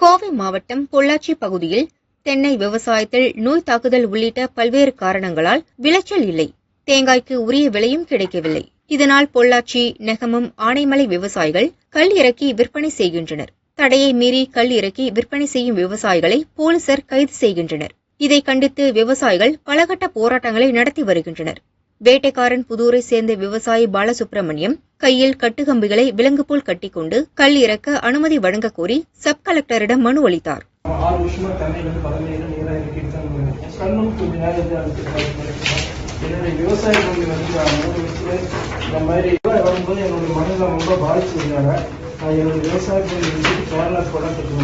கோவை மாவட்டம் பொள்ளாச்சி பகுதியில் தென்னை விவசாயத்தில் நோய் தாக்குதல் உள்ளிட்ட பல்வேறு காரணங்களால் விளைச்சல் இல்லை. தேங்காய்க்கு உரிய விலையும் கிடைக்கவில்லை. இதனால் பொள்ளாச்சி நெகமம் ஆனைமலை விவசாயிகள் கல் இறக்கி விற்பனை செய்கின்றனர். தடையை மீறி கல் இறக்கி விற்பனை செய்யும் விவசாயிகளை போலீசார் கைது செய்கின்றனர். இதை கண்டித்து விவசாயிகள் பலகட்ட போராட்டங்களை நடத்தி வருகின்றனர். வேட்டைக்காரன் புதூரை சேர்ந்த விவசாயி பாலசுப்ரமணியம் கையில் கட்டுக்கம்பிகளை விலங்கு போல் கட்டிக்கொண்டு கல் இறக்க அனுமதி வழங்க கோரி சப் கலெக்டரிடம் மனு அளித்தார். ஆறு வருஷமா தண்ணியில இருந்து பதினேழு நீராக கேரளா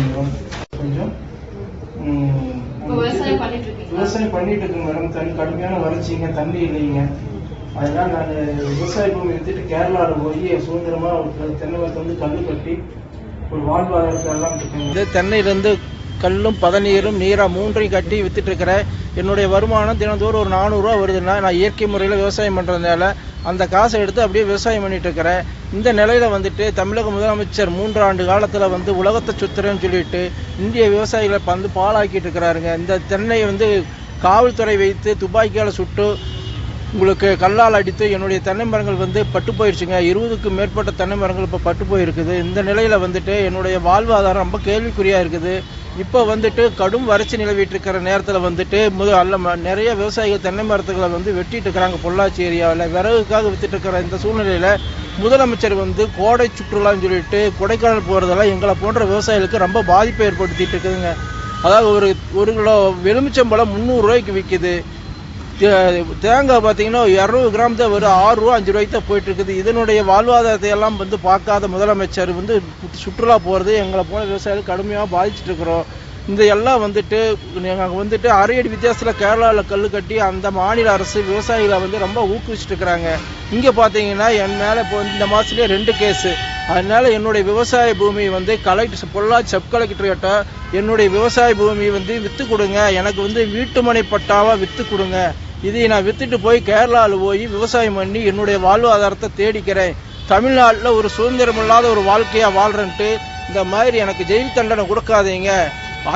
தான் பண்ணிட்டு இருக்கு மேடம். கடுமையான வறட்சிங்க தண்ணி இல்லைங்க. அதனால நான் விவசாய பூமி எடுத்துட்டு கேரளாவில் போய் சுதந்திரமா ஒரு தென்னை மரத்தை வந்து கல் கட்டி ஒரு வாழ்வாதாரத்தை எல்லாம் இது தென்னையிலேருந்து கல்லும் பதநீரும் நீராக மூன்றையும் கட்டி வித்துட்ருக்கிறேன் என்னுடைய வருமானம் தினந்தோறும் ஒரு நானூறுரூவா வருதுன்னா நான் இயற்கை முறையில் விவசாயம் பண்ணுறதுனால அந்த காசை எடுத்து அப்படியே விவசாயம் பண்ணிட்டு இருக்கிறேன். இந்த நிலையில் வந்துட்டு தமிழக முதலமைச்சர் மூன்று ஆண்டு காலத்தில் வந்து உலகத்தை சுத்துறேன்னு சொல்லிட்டு இந்திய விவசாயிகளை வந்து பாழாக்கிட்டு இருக்கிறாருங்க. இந்த தென்னை வந்து காவல்துறை வைத்து துப்பாக்கியால் சுட்டு உங்களுக்கு கல்லால் அடித்து என்னுடைய தென்னை மரங்கள் வந்து பட்டு போயிடுச்சுங்க இருபதுக்கும் மேற்பட்ட தென்னை மரங்கள் இப்போ பட்டு போயிருக்குது. இந்த நிலையில் வந்துட்டு என்னுடைய வாழ்வாதாரம் ரொம்ப கேள்விக்குறியாக இருக்குது. இப்போ வந்துட்டு கடும் வறட்சி நிலவிட்டு இருக்கிற நேரத்தில் வந்துட்டு முத அல்ல ம- நிறைய விவசாயிகள் தென்னை மரத்துகளை வந்து வெட்டிட்டு இருக்கிறாங்க. பொள்ளாச்சி ஏரியாவில் விறகுக்காக வித்துட்டு இருக்கிற இந்த சூழ்நிலையில் முதலமைச்சர் வந்து கோடை சுற்றுலான்னு சொல்லிட்டு கொடைக்கானல் போகிறதெல்லாம் எங்களை போன்ற விவசாயிகளுக்கு ரொம்ப பாதிப்பை ஏற்படுத்திட்டு இருக்குதுங்க. அதாவது ஒரு ஒரு கிலோ எலுமிச்சம்பழம் முந்நூறு ரூபாய்க்கு விற்கிது தே- தேங்காய் பார்த்தீங்கன்னா இரநூறு கிராம் தான் வெறும் ஆறு ரூபா அஞ்சு ரூபாய்க்கு தான் போயிட்டு இருக்குது இதனுடைய வாழ்வாதாரத்தை எல்லாம் வந்து பார்க்காத முதலமைச்சர் வந்து சுற்றுலா போகிறது எங்களை போல விவசாயிகள் கடுமையாக பாதிச்சுட்டு இருக்கிறோம் இந்த எல்லாம் வந்துட்டு நாங்கள் வந்துட்டு அரையடி வித்தியாசத்தில் கேரளாவில் கல் கட்டி அந்த மாநில அரசு விவசாயிகளை வந்து ரொம்ப ஊக்குவிச்சுட்டு இருக்கிறாங்க இங்கே பார்த்தீங்கன்னா என் மேலே இப்போ இந்த மாதத்துலேயே ரெண்டு கேஸு அதனால என்னுடைய விவசாய பூமி வந்து கலெக்டர் பொள்ளாச்சி சப் கலெக்டர்கிட்ட என்னுடைய விவசாய பூமி வந்து விற்று கொடுங்க. எனக்கு வந்து வீட்டுமனை பட்டாவாக விற்று கொடுங்க. இதை நான் விற்றுட்டு போய் கேரளாவில் போய் விவசாயம் பண்ணி என்னுடைய வாழ்வாதாரத்தை தேடிக்கிறேன். தமிழ்நாட்டில் ஒரு சுதந்திரம் இல்லாத ஒரு வாழ்க்கையாக வாழ்கிறேன்ட்டு இந்த மாதிரி எனக்கு ஜெயில் தண்டனை கொடுக்காதீங்க.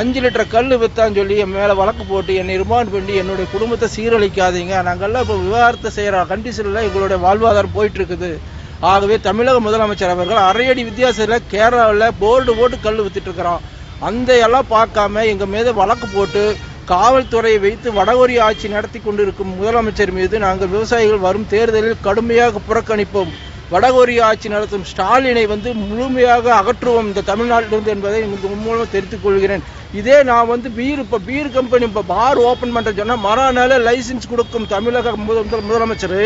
அஞ்சு லிட்டர் கல் விற்றான்னு சொல்லி என் மேலே வழக்கு போட்டு என்னை ரிமாண்ட் பண்ணி என்னுடைய குடும்பத்தை சீரழிக்காதீங்க. நாங்கள்லாம் இப்போ விவகாரத்தை செய்கிற கண்டிஷனில் எங்களுடைய வாழ்வாதாரம் போயிட்டுருக்குது ஆகவே தமிழக முதலமைச்சர் அவர்கள் அரையடி வித்தியாசத்தில் கேரளாவில் போர்டு போட்டு கல் வித்துட்டு அந்த எல்லாம் பார்க்காம எங்கள் மீது வழக்கு போட்டு காவல்துறையை வைத்து வடகொரிய ஆட்சி நடத்தி கொண்டிருக்கும் முதலமைச்சர் மீது நாங்கள் விவசாயிகள் வரும் தேர்தலில் கடுமையாக புறக்கணிப்போம். வடகொரிய ஆட்சி நடத்தும் ஸ்டாலினை வந்து முழுமையாக அகற்றுவோம் இந்த தமிழ்நாட்டிலிருந்து என்பதை இந்த மூலம் தெரிவித்துக் கொள்கிறேன். இதே நான் வந்து பீர் இப்போ பீர் கம்பெனி இப்போ பார் ஓப்பன் பண்ணுற சொன்னால் மறுநாள் லைசன்ஸ் கொடுக்கும் தமிழக முதல் முதலமைச்சர்.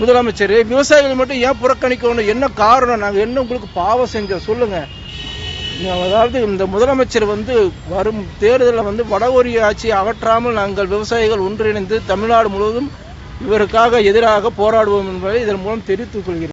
முதலமைச்சர் விவசாயிகள் மட்டும் ஏன் புறக்கணிக்கணும் என்ன காரணம்? நாங்கள் என்ன உங்களுக்கு பாவம் செஞ்சோம்? சொல்லுங்க. அதாவது இந்த முதலமைச்சர் வந்து வரும் தேர்தலில் வந்து வடகொரிய ஆட்சியை அகற்றாமல் நாங்கள் விவசாயிகள் ஒன்றிணைந்து தமிழ்நாடு முழுவதும் இவருக்காக எதிராக போராடுவோம் என்பதை இதன் மூலம் தெரிவித்துக் கொள்கிறேன்.